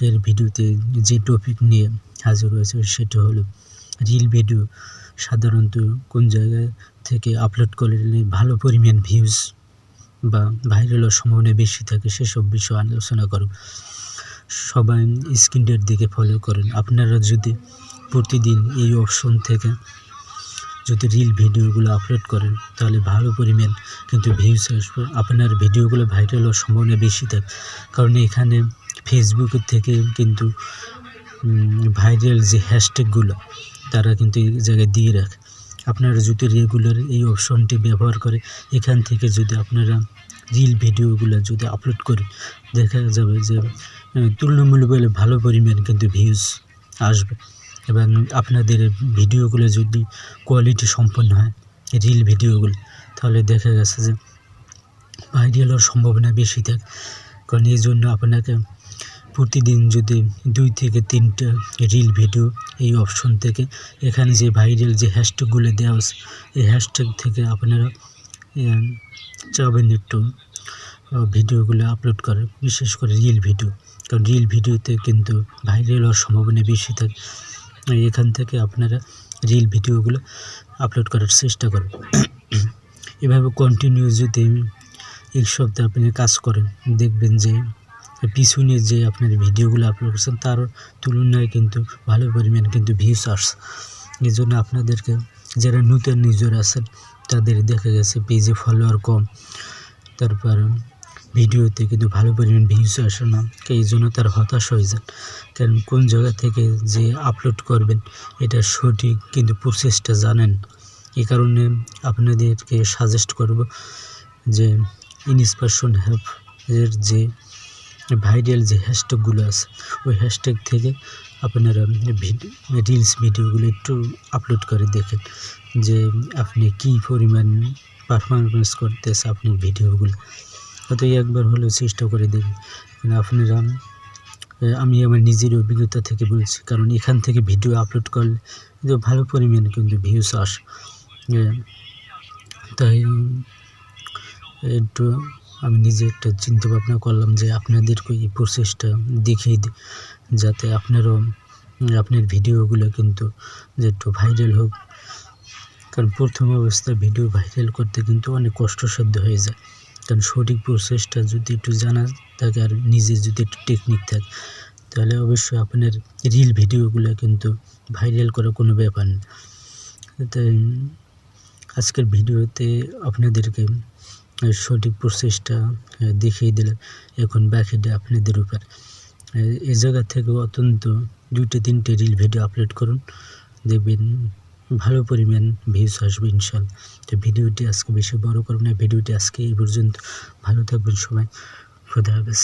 আজকের ভিডিওতে যে টপিক নিয়ে হাজির হয়েছে সেটা হলো রিল ভিডিও সাধারণত কোন জায়গা থেকে আপলোড করলে ভালো পরিমাণ ভিউজ বা ভাইরাল সম্ভাবনা বেশি থাকে সেসব বিষয় আলোচনা করব সবাই স্ক্রিনটার দিকে ফলো করেন। আপনারা যদি প্রতিদিন এই অপশন থেকে যদি রিল ভিডিওগুলো আপলোড করেন, তাহলে ভালো পরিমাণ কিন্তু ভিউজ আসবে। আপনার ভিডিওগুলো ভাইরাল সম্ভাবনা বেশি থাকে। কারণ এখানে ফেসবুকের থেকে কিন্তু ভাইরাল যে হ্যাশট্যাগুলো তারা কিন্তু এই জায়গায় দিয়ে রাখে। আপনারা যদি রেগুলার এই অপশনটি ব্যবহার করে, এখান থেকে যদি আপনারা রিল ভিডিওগুলো যদি আপলোড করেন, দেখা যাবে যে তুলনামূলকভাবে ভালো পরিমাণ কিন্তু ভিউজ আসবে। এবং আপনাদের ভিডিওগুলো যদি কোয়ালিটি সম্পন্ন হয় রিল ভিডিওগুলো তাহলে দেখা গেছে যে ভাইরাল হওয়ার সম্ভাবনা বেশি থাকে। কারণ এই জন্য আপনাকে প্রতিদিন যদি দুই থেকে তিনটা রিল ভিডিও এই অপশন থেকে, এখানে যে ভাইরাল যে হ্যাশট্যাগুলো দেওয়া আছে, এই হ্যাশট্যাগ থেকে আপনারা চাবেন একটু ভিডিওগুলো আপলোড করে বিশেষ করে রিল ভিডিও কারণ রিল ভিডিওতে কিন্তু ভাইরাল হওয়ার সম্ভাবনা বেশি থাকে। এখান থেকে আপনারা রিল ভিডিওগুলো আপলোড করার চেষ্টা করবেন। এভাবে কন্টিনিউ যদি এক সপ্তাহে আপনি কাজ করেন, দেখবেন যে পিছনে যে আপনার ভিডিওগুলো আপলোড করছেন, তার তুলনায় কিন্তু ভালো পরিমাণ কিন্তু ভিউস আসছে। এই জন্য আপনাদেরকে, যারা নতুন নিজের আছেন, তাদের দেখা গেছে পেজে ফলোয়ার কম। তারপর ভিডিওতে কিন্তু ভালো পরিমাণ ভিউস আসে না এই জন্য তার হতাশ হয়ে যান। কারণ কোন জায়গা থেকে যে আপলোড করবেন, এটা সঠিক কিন্তু প্রসেসটা জানেন। এই কারণে আপনাদেরকে সাজেস্ট করব যে ইন্সপিরেশন হেল্প এর যে ভাইরাল যে হ্যাশট্যাগুলো আছে, ওই হ্যাশট্যাগ থেকে আপনারা রিলস ভিডিওগুলো একটু আপলোড করে দেখেন যে আপনি কী পরিমাণ পারফরমেন্স করতেছে আপনার ভিডিওগুলো হয়তো একবার হলেও চেষ্টা করে দেখবেন আপনারা, আমি আমার নিজের অভিজ্ঞতা থেকে বলছি, কারণ এখান থেকে ভিডিও আপলোড করলে কিন্তু ভালো পরিমাণ কিন্তু ভিউস আসে। তাই একটু আমি নিজে একটা চিন্তা ভাবনা করলাম যে আপনাদেরকে এই প্রসেসটা দেখিয়ে দিই যাতে আপনারও, আপনার ভিডিওগুলো কিন্তু যে একটু ভাইরাল হোক। কারণ প্রথম অবস্থায় ভিডিও ভাইরাল করতে কিন্তু অনেক কষ্টসাধ্য হয়ে যায়। কারণ সঠিক প্রসেসটা যদি একটু জানা থাকে আর নিজে যদি একটু টেকনিক থাকে, তাহলে অবশ্যই আপনার রিল ভিডিওগুলো কিন্তু ভাইরাল করার কোনো ব্যাপার না। তাই আজকের ভিডিওতে আপনাদেরকে সঠিক প্রসেসটা দেখিয়ে দিলেন এখন বাকিটা আপনাদের উপর। এই জায়গা থেকে অত্যন্ত দুইটা, তিনটে রিল ভিডিও আপলোড করুন। দেখবেন ভালো পরিমাণ ভিউজ আসবে ইনশাল তো ভিডিওটি আজকে বেশি বড় করুন না। ভিডিওটি আজকে এই পর্যন্ত। ভালো থাকবেন সবাই। খুদা হাফেজ।